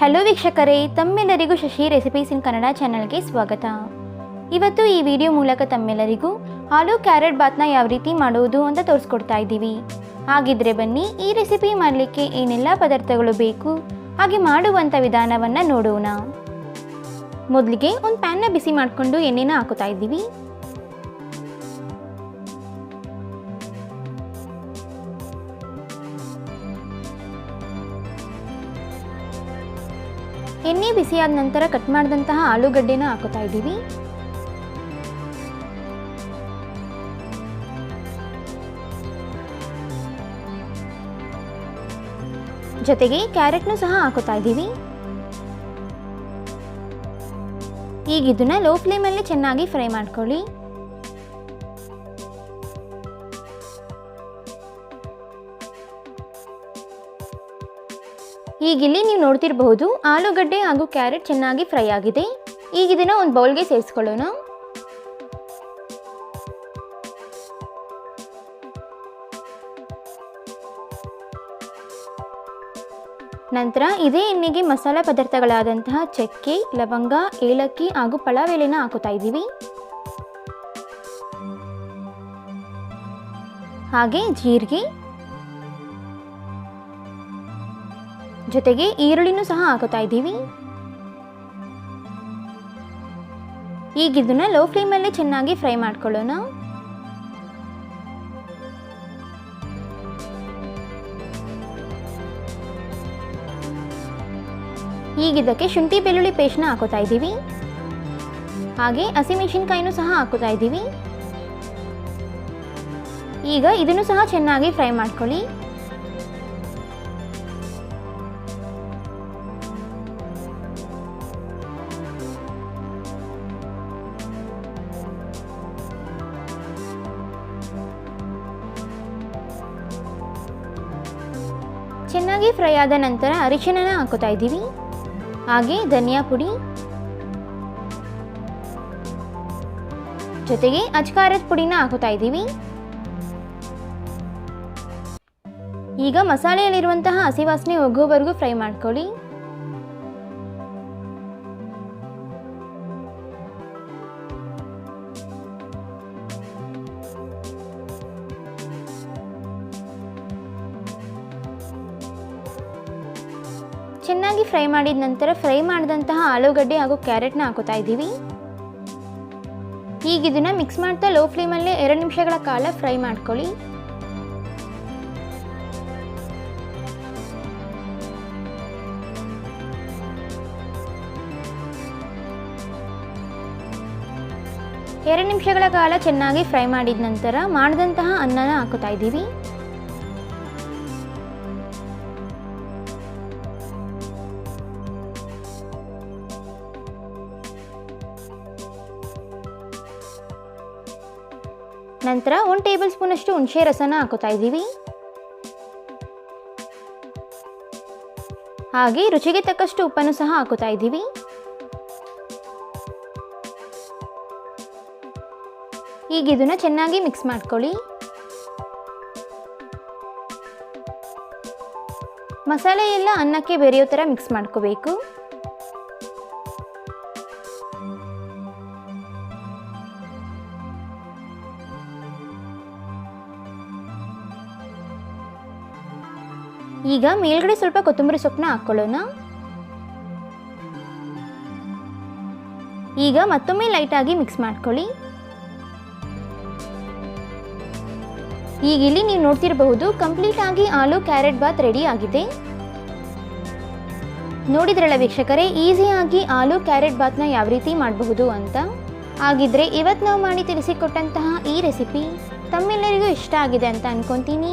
Hello ವೀಕ್ಷಕರೇ, ತಮ್ಮೆಲ್ಲರಿಗೂ Shashi recipes ಇನ್ ಕನ್ನಡ ಚಾನಲ್ಗೆ ಸ್ವಾಗತ. ಇವತ್ತು ಈ ವಿಡಿಯೋ ಮೂಲಕ ತಮ್ಮೆಲ್ಲರಿಗೂ ಆಲೂ ಕ್ಯಾರೆಟ್ ಬಾತ್ನ ಯಾವ ರೀತಿ ಮಾಡುವುದು ಅಂತ ತೋರಿಸ್ಕೊಡ್ತಾ ಇದ್ದೀವಿ. ಹಾಗಿದ್ರೆ ಬನ್ನಿ, ಈ ರೆಸಿಪಿ ಮಾಡಲಿಕ್ಕೆ ಏನೆಲ್ಲ ಪದಾರ್ಥಗಳು ಬೇಕು, ಹಾಗೆ ಮಾಡುವಂಥ ವಿಧಾನವನ್ನು ನೋಡೋಣ. ಮೊದಲಿಗೆ ಒಂದು ಪ್ಯಾನ್ನ ಬಿಸಿ ಮಾಡಿಕೊಂಡು ಎಣ್ಣೆನ ಹಾಕುತ್ತಾ ಇದ್ದೀವಿ. ಎಣ್ಣೆ ಬಿಸಿಯಾದ ನಂತರ ಕಟ್ ಮಾಡಿದಂತಹ ಆಲೂಗಡ್ಡೆನ ಹಾಕುತ್ತಾ ಇದ್ದೀವಿ. ಜೊತೆಗೆ ಕ್ಯಾರೆಟ್ನು ಸಹ ಹಾಕುತ್ತಾ ಇದ್ದೀವಿ. ಈಗ ಇದನ್ನ ಲೋ ಫ್ಲೇಮಲ್ಲಿ ಚೆನ್ನಾಗಿ ಫ್ರೈ ಮಾಡ್ಕೊಳ್ಳಿ. ಈಗಿಲ್ಲಿ ನೀವು ನೋಡ್ತಿರಬಹುದು ಆಲೂಗಡ್ಡೆ ಹಾಗೂ ಕ್ಯಾರೆಟ್ ಚೆನ್ನಾಗಿ ಫ್ರೈ ಆಗಿದೆ. ಈಗ ಇದನ್ನು ಒಂದು ಬೌಲ್ಗೆ ಸೇರಿಸ್ಕೊಳ್ಳೋಣ. ನಂತರ ಇದೇ ಎಣ್ಣೆಗೆ ಮಸಾಲೆ ಪದಾರ್ಥಗಳಾದಂತಹ ಚಕ್ಕೆ, ಲವಂಗ, ಏಲಕ್ಕಿ ಹಾಗೂ ಪಲಾವ್ ಎಲೆನ ಹಾಕುತ್ತಾ ಇದ್ದೀವಿ. ಹಾಗೆ ಜೀರಿಗೆ ಜೊತೆಗೆ ಈರುಳ್ಳಿನೂ ಸಹ ಹಾಕುತ್ತಾ ಇದ್ದೀವಿ. ಈಗ ಇದನ್ನ ಲೋ ಫ್ಲೇಮಲ್ಲಿ ಚೆನ್ನಾಗಿ ಫ್ರೈ ಮಾಡ್ಕೊಳ್ಳೋಣ. ಈಗ ಶುಂಠಿ ಬೆಳ್ಳುಳ್ಳಿ ಪೇಸ್ಟ್ನ ಹಾಕೋತಾ ಇದ್ದೀವಿ. ಹಾಗೆ ಹಸಿಮೆಣಸಿನ್ಕಾಯಿನೂ ಸಹ ಹಾಕೋತಾ ಇದ್ದೀವಿ. ಈಗ ಇದನ್ನು ಸಹ ಚೆನ್ನಾಗಿ ಫ್ರೈ ಮಾಡ್ಕೊಳ್ಳಿ. ಚೆನ್ನಾಗಿ ಫ್ರೈ ಆದ ನಂತರ ಅರಿಶಿಣನ ಹಾಕೋತಾ ಇದ್ದೀವಿ. ಹಾಗೆ ಧನಿಯಾ ಪುಡಿ. ಜೊತೆಗೆ ಅಜ್ಕಾರದ ಪುಡಿನ ಹಾಕೋತಾ ಇದ್ದೀವಿ. ಈಗ ಮಸಾಲೆಯಲ್ಲಿರುವಂತಹ ಹಸಿ ವಾಸನೆ ಫ್ರೈ ಮಾಡ್ಕೊಳ್ಳಿ. ಚೆನ್ನಾಗಿ ಫ್ರೈ ಮಾಡಿದ ನಂತರ ಫ್ರೈ ಮಾಡಿದಂತಹ ಆಲೂಗಡ್ಡೆ ಹಾಗೂ ಕ್ಯಾರೆಟ್ನ ಹಾಕೋತಾ ಇದ್ದೀವಿ. ಈಗ ಇದನ್ನು ಮಿಕ್ಸ್ ಮಾಡ್ತಾ ಲೋ ಫ್ಲೇಮಲ್ಲೇ ಎರಡು ನಿಮಿಷಗಳ ಕಾಲ ಫ್ರೈ ಮಾಡ್ಕೊಳ್ಳಿ. ಎರಡು ನಿಮಿಷಗಳ ಕಾಲ ಚೆನ್ನಾಗಿ ಫ್ರೈ ಮಾಡಿದ ನಂತರ ಮಾಡಿದಂತಹ ಅನ್ನನ ಹಾಕೋತಾ ಇದ್ದೀವಿ. ನಂತರ ಒಂದು ಟೇಬಲ್ ಸ್ಪೂನ್ ಅಷ್ಟು ಹುಣಸೆ ರಸನ ಹಾಕೋತಾ ಇದ್ದೀವಿ. ಹಾಗೆ ರುಚಿಗೆ ತಕ್ಕಷ್ಟು ಉಪ್ಪನ್ನು ಸಹ ಹಾಕೋತಾ ಇದ್ದೀವಿ. ಈಗ ಇದನ್ನ ಚೆನ್ನಾಗಿ ಮಿಕ್ಸ್ ಮಾಡ್ಕೊಳ್ಳಿ. ಮಸಾಲೆ ಎಲ್ಲ ಅನ್ನಕ್ಕೆ ಬೆರೆಯೋ ಥರ ಮಿಕ್ಸ್ ಮಾಡ್ಕೋಬೇಕು. ಈಗ ಮೇಲ್ಗಡೆ ಸ್ವಲ್ಪ ಕೊತ್ತಂಬರಿ ಸೊಪ್ಪನ್ನ ಹಾಕ್ಕೊಳ್ಳೋಣ ಈಗ ಮತ್ತೊಮ್ಮೆ ಲೈಟಾಗಿ ಮಿಕ್ಸ್ ಮಾಡ್ಕೊಳ್ಳಿ. ಈಗ ಇಲ್ಲಿ ನೀವು ನೋಡ್ತಿರಬಹುದು ಕಂಪ್ಲೀಟ್ ಆಗಿ ಆಲೂ ಕ್ಯಾರೆಟ್ ಬಾತ್ ರೆಡಿ ಆಗಿದೆ. ನೋಡಿದ್ರಲ್ಲ ವೀಕ್ಷಕರೇ ಈಸಿಯಾಗಿ ಆಲೂ ಕ್ಯಾರೆಟ್ ಬಾತ್ನ ಯಾವ ರೀತಿ ಮಾಡಬಹುದು ಅಂತ. ಹಾಗಿದ್ರೆ ಇವತ್ತು ನಾವು ಮಾಡಿ ತಿಳಿಸಿಕೊಟ್ಟಂತಹ ಈ ರೆಸಿಪಿ ತಮ್ಮೆಲ್ಲರಿಗೂ ಇಷ್ಟ ಆಗಿದೆ ಅಂತ ಅನ್ಕೊಂತೀನಿ.